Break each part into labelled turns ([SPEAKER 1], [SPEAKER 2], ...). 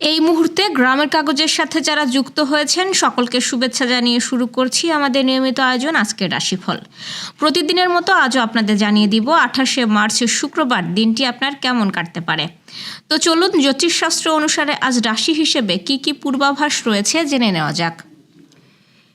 [SPEAKER 1] এই মুহূর্তে গ্রামের কাগজের সাথে যারা যুক্ত হয়েছেন, সকলকে শুভেচ্ছা জানিয়ে শুরু করছি আমাদের নিয়মিত আয়োজন আজকের রাশিফল। প্রতিদিনের মতো আজও আপনাদের জানিয়ে দিব, আঠাশে মার্চ শুক্রবার দিনটি আপনার কেমন কাটতে পারে। তো চলুন, জ্যোতিষশাস্ত্র অনুসারে আজ রাশি হিসেবে কি কি পূর্বাভাস রয়েছে জেনে নেওয়া যাক।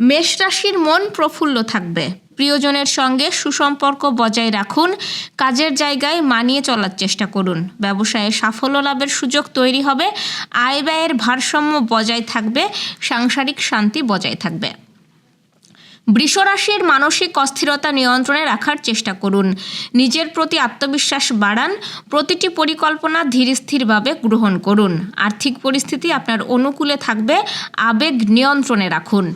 [SPEAKER 1] মেষ রাশির মন প্রফুল্ল থাকবে। প্রিয়জনের সঙ্গে সুসম্পর্ক বজায় রাখুন, কাজের জায়গায় মানিয়ে চলার চেষ্টা করুন। ব্যবসায়ে সাফল্য লাভের সুযোগ তৈরি হবে, আয় ব্যয়ের ভারসাম্য বজায় থাকবে, সাংসারিক শান্তি বজায় থাকবে। বৃষরাশির মানসিক অস্থিরতা নিয়ন্ত্রণে রাখার চেষ্টা করুন। নিজের প্রতি আত্মবিশ্বাস বাড়ান, প্রতিটি পরিকল্পনা ধীরস্থিরভাবে গ্রহণ করুন। আর্থিক পরিস্থিতি আপনার অনুকূলে থাকবে, আবেগ নিয়ন্ত্রণে রাখুন।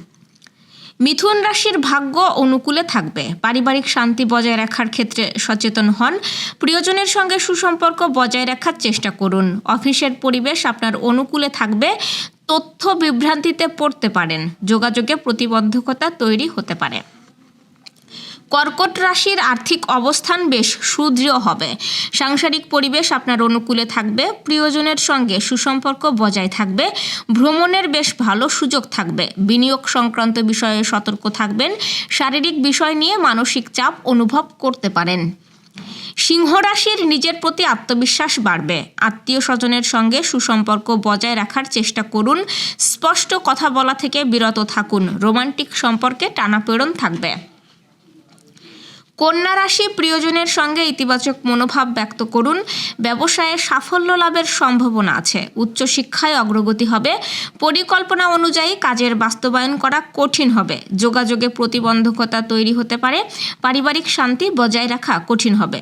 [SPEAKER 1] মিথুন রাশির ভাগ্য অনুকূলে থাকবে। পারিবারিক শান্তি বজায় রাখার ক্ষেত্রে সচেতন হন। প্রিয়জনের সঙ্গে সুসম্পর্ক বজায় রাখার চেষ্টা করুন। অফিসের পরিবেশ আপনার অনুকূলে থাকবে। তথ্য বিভ্রান্তিতে পড়তে পারেন। যোগাযোগে প্রতিবন্ধকতা তৈরি হতে পারে। কর্কট রাশির আর্থিক অবস্থান বেশ সুদৃঢ় হবে। সাংসারিক পরিবেশ আপনার অনুকূলে থাকবে, প্রিয়জনের সঙ্গে সুসম্পর্ক বজায় থাকবে, ভ্রমণের বেশ ভালো সুযোগ থাকবে, বিনিয়োগ সংক্রান্ত বিষয়ে সতর্ক থাকবেন, শারীরিক বিষয় নিয়ে মানসিক চাপ অনুভব করতে পারেন। সিংহ রাশির নিজের প্রতি আত্মবিশ্বাস বাড়বে, আত্মীয় স্বজনের সঙ্গে সুসম্পর্ক বজায় রাখার চেষ্টা করুন, স্পষ্ট কথা বলা থেকে বিরত থাকুন, রোমান্টিক সম্পর্কে টানাপোড়েন থাকবে। কন্যা রাশি প্রিয়জনের সঙ্গে ইতিবাচক মনোভাব ব্যক্ত করুন। ব্যবসায়ে সাফল্য লাভের সম্ভাবনা আছে। উচ্চশিক্ষায় অগ্রগতি হবে। পরিকল্পনা অনুযায়ী কাজের বাস্তবায়ন করা কঠিন হবে। যোগাযোগে প্রতিবন্ধকতা তৈরি হতে পারে। পারিবারিক শান্তি বজায় রাখা কঠিন হবে।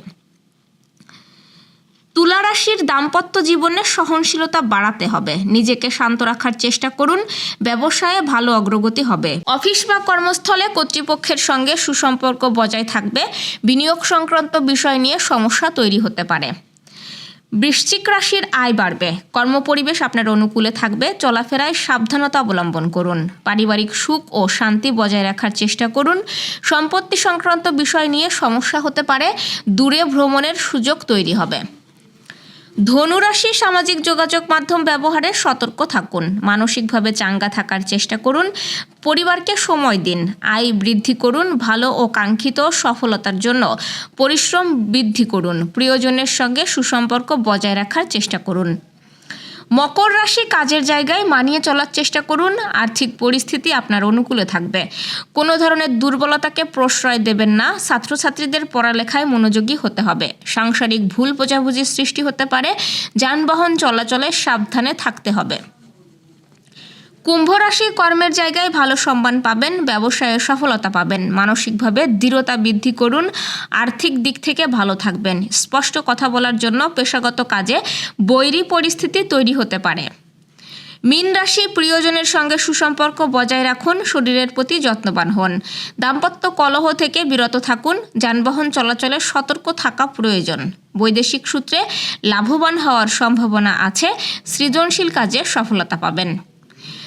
[SPEAKER 1] তুলা রাশির দাম্পত্য জীবনে সহনশীলতা বাড়াতে হবে। নিজেকে শান্ত রাখার চেষ্টা করুন, ব্যবসায়ে ভালো অগ্রগতি হবে। অফিস বা কর্মস্থলে কর্তৃপক্ষের সঙ্গে সুসম্পর্ক বজায় থাকবে, বিনিয়োগ সংক্রান্ত বিষয় নিয়ে সমস্যা তৈরি হতে পারে। বৃশ্চিক রাশির আয় বাড়বে, কর্মপরিবেশ আপনার অনুকূলে থাকবে, চলাফেরায় সাবধানতা অবলম্বন করুন। পারিবারিক সুখ ও শান্তি বজায় রাখার চেষ্টা করুন। সম্পত্তি সংক্রান্ত বিষয় নিয়ে সমস্যা হতে পারে, দূরে ভ্রমণের সুযোগ তৈরি হবে। ধনুরাশি সামাজিক যোগাযোগ মাধ্যম ব্যবহারে সতর্ক থাকুন। মানসিকভাবে চাঙ্গা থাকার চেষ্টা করুন। পরিবারকে সময় দিন। আয় বৃদ্ধি করুন। ভালো ও কাঙ্ক্ষিত সফলতার জন্য পরিশ্রম বৃদ্ধি করুন। প্রিয়জনের সঙ্গে সুসম্পর্ক বজায় রাখার চেষ্টা করুন। মকর রাশি কাজের জায়গায় মানিয়ে চলার চেষ্টা করুন। আর্থিক পরিস্থিতি আপনার অনুকূলে থাকবে। কোনো ধরনের দুর্বলতাকে প্রশ্রয় দেবেন না। ছাত্রছাত্রীদের পড়ালেখায় মনোযোগী হতে হবে। সাংসারিক ভুল বোঝাবুঝির সৃষ্টি হতে পারে। যানবাহন চলাচলে সাবধানে থাকতে হবে। কুম্ভ রাশি কর্মের জায়গায় ভালো সম্মান পাবেন, ব্যবসায়ে সফলতা পাবেন। মানসিকভাবে দৃঢ়তা বৃদ্ধি করুন, আর্থিক দিক থেকে ভালো থাকবেন। স্পষ্ট কথা বলার জন্য পেশাগত কাজে বৈরী পরিস্থিতি তৈরি হতে পারে। মীন রাশি প্রিয়জনের সঙ্গে সুসম্পর্ক বজায় রাখুন, শরীরের প্রতি যত্নবান হন। দাম্পত্য কলহ থেকে বিরত থাকুন, যানবাহন চলাচলে সতর্ক থাকা প্রয়োজন। বৈদেশিক সূত্রে লাভবান হওয়ার সম্ভাবনা আছে, সৃজনশীল কাজে সফলতা পাবেন।